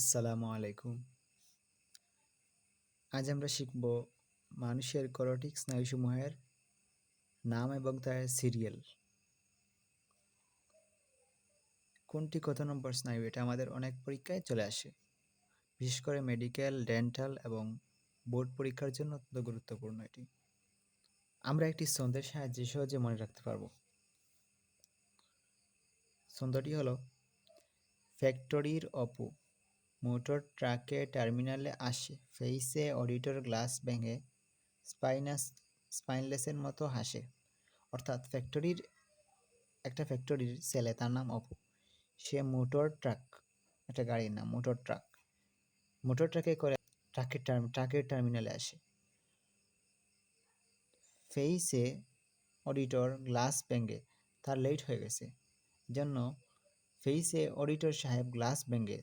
আসসালামু আলাইকুম। আজ আমরা শিখব মানুষের করটিক স্নায়ুসমূহের নাম এবং তার সিরিয়াল। কোনটি কত নম্বর স্নায়ু? এটা আমাদের অনেক পরীক্ষায় চলে আসে। বিশেষ করে মেডিকেল, ডেন্টাল এবং বোর্ড পরীক্ষার জন্য অত্যন্ত গুরুত্বপূর্ণ এটি। আমরা একটি ছন্দের সাহায্যে সহজে মনে রাখতে পারব। ছন্দটি হলো, ফ্যাক্টরির অপু। মোটর ট্রাকে টার্মিনালে আসে, ফেইসে অডিটর গ্লাস ভেঙে স্পাইনাস, স্পাইনলেসের মতো হাসে। অর্থাৎ ফ্যাক্টরির, একটা ফ্যাক্টরির ছেলে, তার নাম অপু। সে মোটর ট্রাক, একটা গাড়ির নাম মোটর ট্রাক। মোটর ট্রাকে করে ট্রাকের টার্ম ট্রাকের টার্মিনালে আসে। ফেইসে অডিটর গ্লাস ভেঙে তার লেট হয়ে গেছে। জন্য ফেইসে অডিটর সাহেব গ্লাস ভেঙে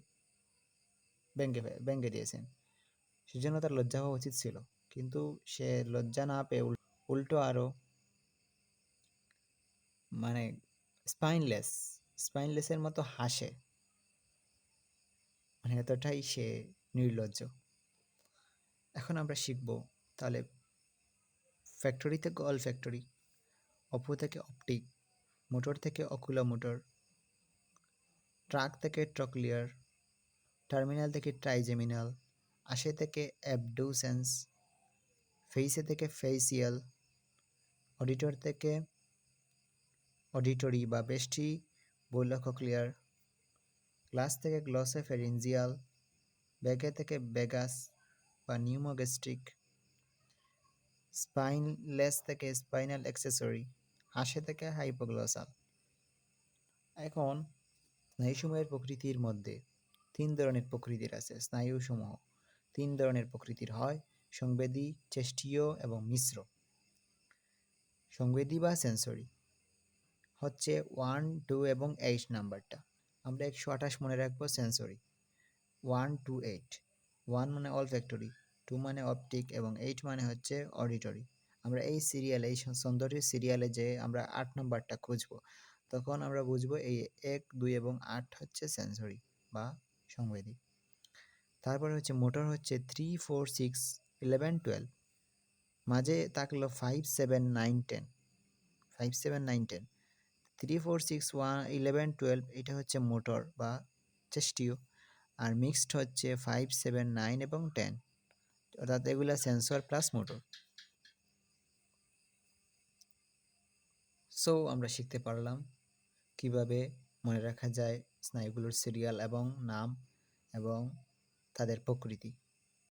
ভেঙে ভেঙে দিয়েছেন। সেজন্য তার লজ্জা হওয়া উচিত ছিল। কিন্তু সে লজ্জা না পেয়ে উল্টো আরও মানে স্পাইনলেস, স্পাইনলেসের মতো হাসে। মানে এতটাই সে নির্লজ্জ। এখন আমরা শিখব তাহলে ফ্যাক্টরি থেকে অল ফ্যাক্টরি, অপো থেকে অপটিক, মোটর থেকে অকুলা মোটর, ট্রাক থেকে ট্রকলিয়ার টার্মিনাল থেকে ট্রাইজেমিনাল আশে থেকে অ্যাবডুসেন্স ফেইসে থেকে ফেসিয়াল অডিটর থেকে অডিটরি বা বেষ্টি বৈলকক্লিয়ার গ্লাস থেকে গ্লসে ফেরিনজিয়াল ব্যাগে থেকে বেগাস বা নিউমোগেস্ট্রিক স্পাইনলেস থেকে স্পাইনাল অ্যাক্সেসরি হাসে থেকে হাইপোগ্লসাল এখন স্নায়ুসমূহের প্রকৃতির মধ্যে তিন ধরনের প্রকৃতির আছে, স্নায়ুসমূহ। তিন ধরনের প্রকৃতির হয়, সংবেদী, চেষ্টীয় এবং মিশ্র। সংবেদী বা সেন্সরি হচ্ছে ওয়ান টু এবং এইট নাম্বারটা। আমরা একশো আঠাশ মনে রাখব sensory one two eight one মানে অল ফ্যাক্টরি টু মানে অপটিক এবং এইট মানে হচ্ছে অডিটরি আমরা এই সিরিয়ালে এই সুন্দরী সিরিয়ালে যে আমরা আট নাম্বারটা খুঁজবো, তখন আমরা বুঝব এই এক, দুই এবং আট হচ্ছে সেন্সরি বা সংবেদী তারপরে হচ্ছে মোটর হচ্ছে three four six eleven twelve মাঝে থাকল five seven nine ten five seven nine ten three four six one eleven twelve এটা হচ্ছে মোটর বা চেষ্টিও। আর মিক্সড হচ্ছে ফাইভ সেভেন নাইন এবং টেন অর্থাৎ এগুলো সেন্সর প্লাস মোটর সো আমরা শিখতে পারলাম কীভাবে মনে রাখা যায় স্নায়ুগুলোর সিরিয়াল এবং নাম এবং তাদের প্রকৃতি।